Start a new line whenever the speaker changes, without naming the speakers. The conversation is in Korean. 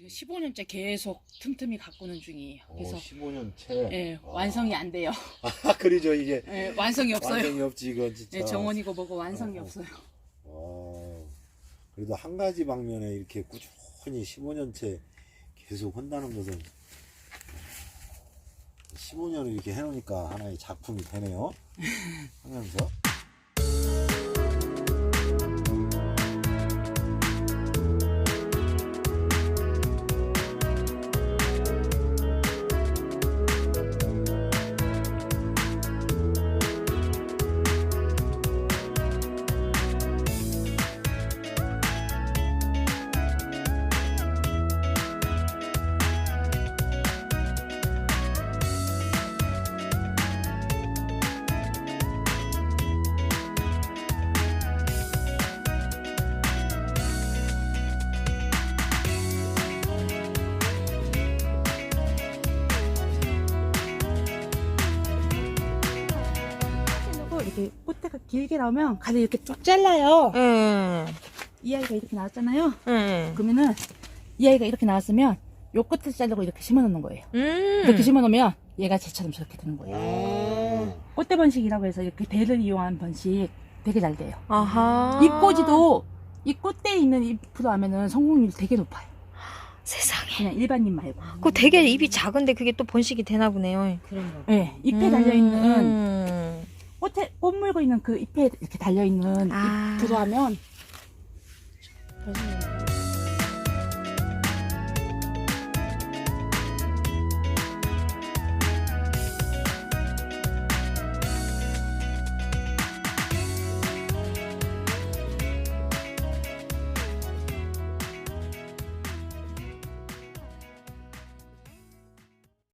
지금 15년째 계속 틈틈이 가꾸는 중이에요.
어,
그래서
15년 채.
예,
아.
완성이 안 돼요.
아, 그러죠. 이게
예, 완성이 없어요.
완성이 없지 이건 진짜.
예, 정원이고 뭐고 완성이
어, 어.
없어요.
어, 그래도 한 가지 방면에 이렇게 꾸준히 15년째 계속 한다는 것은 15년을 이렇게 해놓으니까 하나의 작품이 되네요. 하면서.
이렇게 꽃대가 길게 나오면 가지 이렇게 쭉 잘라요.
예.
이 아이가 이렇게 나왔잖아요.
예.
그러면은 이 아이가 이렇게 나왔으면 요 끝을 자르고 이렇게 심어놓는 거예요.
음.
이렇게 심어놓으면 얘가 쟤처럼 저렇게 되는 거예요.
음.
꽃대 번식이라고 해서 이렇게 대를 이용한 번식 되게 잘 돼요.
아하.
잎꽂이도 이 꽃대에 있는 잎으로 하면은 성공률이 되게 높아요.
세상에.
그냥 일반 잎 말고.
그 되게 입이 작은데 그게 또 번식이 되나 보네요.
그런가. 네, 잎에 달려있는
음.
꽃에 꽃 물고 있는 그 잎에 이렇게 달려 있는
아.
잎으로 하면 번식률이